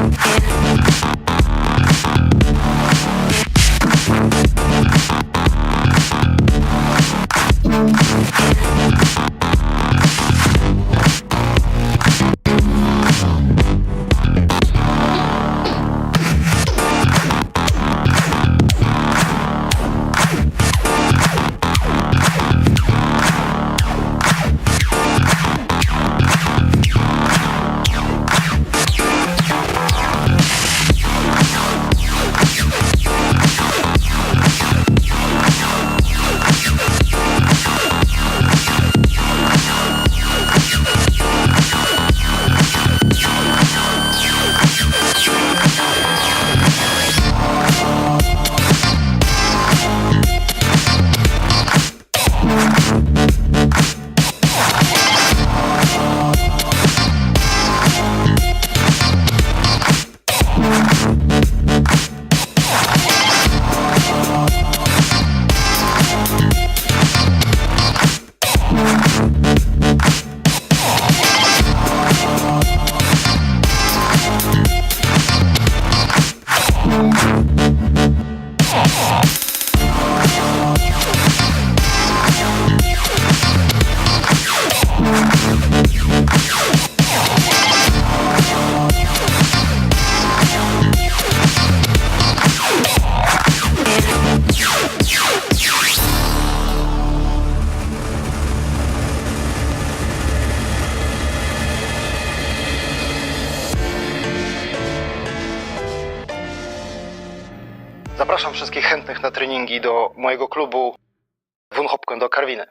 in. Zapraszam wszystkich chętnych na treningi do mojego klubu Wunhopken do Karwiny.